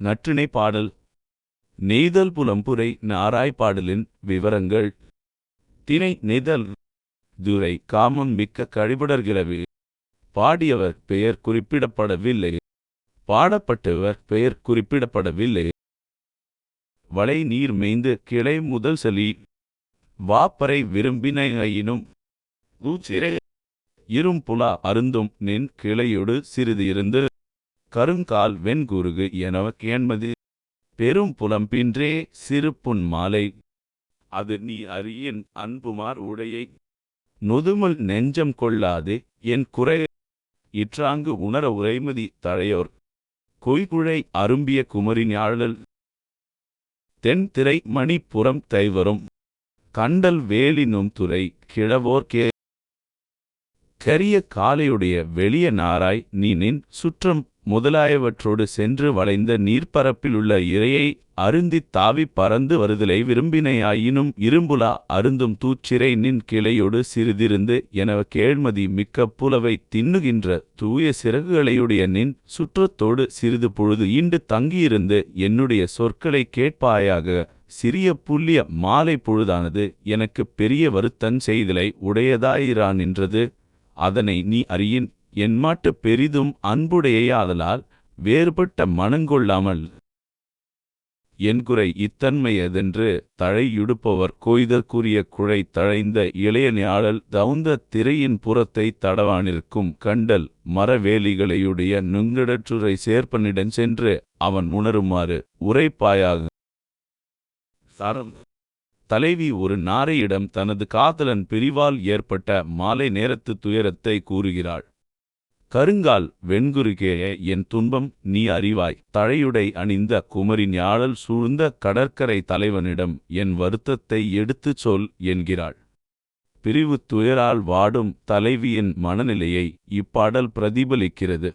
நற்றிணை பாடல். நெய்தல் புலம்புரை நாராய் பாடலின் விவரங்கள். திணை நெய்தல். துரை காமம் மிக்க கழிபுடர்கிறவி பாடியவர் பெயர் குறிப்பிடப்படவில்லை. பாடப்பட்டவர் பெயர் குறிப்பிடப்படவில்லை. வளை நீர் மேய்ந்து கிளை முதல் சலி. வாப்பறை விரும்பினையினும். இரும்புலா அருந்தும் நின் கிளையொடு சிறிது இருந்து. கருங்கால் வெண்குருகு எனவ கேண்மது பெரும் புலம்பின்றே சிறு புன் மாலை. அது நீ அறியின் அன்புமார் உடையை. நொதுமல் நெஞ்சம் கொள்ளாதே என் குறை இற்றாங்கு உணர உரைமதி தழையோர். கொய்குழை அரும்பிய குமரி ஞாழல் தென் திரை மணிப்புறம் தைவரும். கண்டல் வேலினும் துறை கிழவோர்க்கே கரிய காலையுடைய வெளிய நாராய் நீ நின் சுற்றம் முதலாயவற்றோடு சென்று வளைந்த நீர்ப்பரப்பிலுள்ள இரையை அருந்தித் தாவிப் பறந்து வருதலை விரும்பினையாயினும் இரும்புலா அருந்தும் தூச்சிறை நின் கிளையொடு சிறிதிருந்து எனவ கேழ்மதி மிக்க புலவை தின்னுகின்ற தூய சிறகுகளையுடைய நின் சுற்றத்தோடு சிறிது பொழுது ஈண்டு தங்கியிருந்து என்னுடைய சொற்களை கேட்பாயாக சிறிய புல்லிய மாலை பொழுதானது எனக்கு பெரிய வருத்தன் செய்தலை உடையதாயிரா நின்றது அதனை நீ அறியின் என்மாட்டு பெரிதும் அன்புடையாதலால் வேறுபட்ட மனங்கொள்ளாமல். என்குறை இத்தன்மையதென்று தழையுடுப்பவர் கொய்தற்குரிய குழை தழைந்த இளைய தவுந்த திரையின் புறத்தை தடவானிருக்கும் கண்டல் மரவேலிகளையுடைய நுங்கடற்றுரை சேர்ப்பனிடன் சென்று அவன் உணருமாறு உரைப்பாயாக. சாரம். தலைவி ஒரு நாரையிடம் தனது காதலன் பிரிவால் ஏற்பட்ட மாலை நேரத்து துயரத்தை கூறுகிறாள். கருங்கால் வெண்குருகேய என் துன்பம் நீ அறிவாய். தழையுடை அணிந்த குமரி ஞாழல் சூழ்ந்த கடற்கரை தலைவனிடம் என் வருத்தத்தை எடுத்துச் சொல் என்கிறாள். பிரிவு துயரால் வாடும் தலைவியின் மனநிலையை இப்பாடல் பிரதிபலிக்கிறது.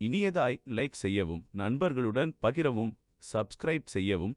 இனியதாய் லைக் செய்யவும் நண்பர்களுடன் பகிரவும் சப்ஸ்கிரைப் செய்யவும்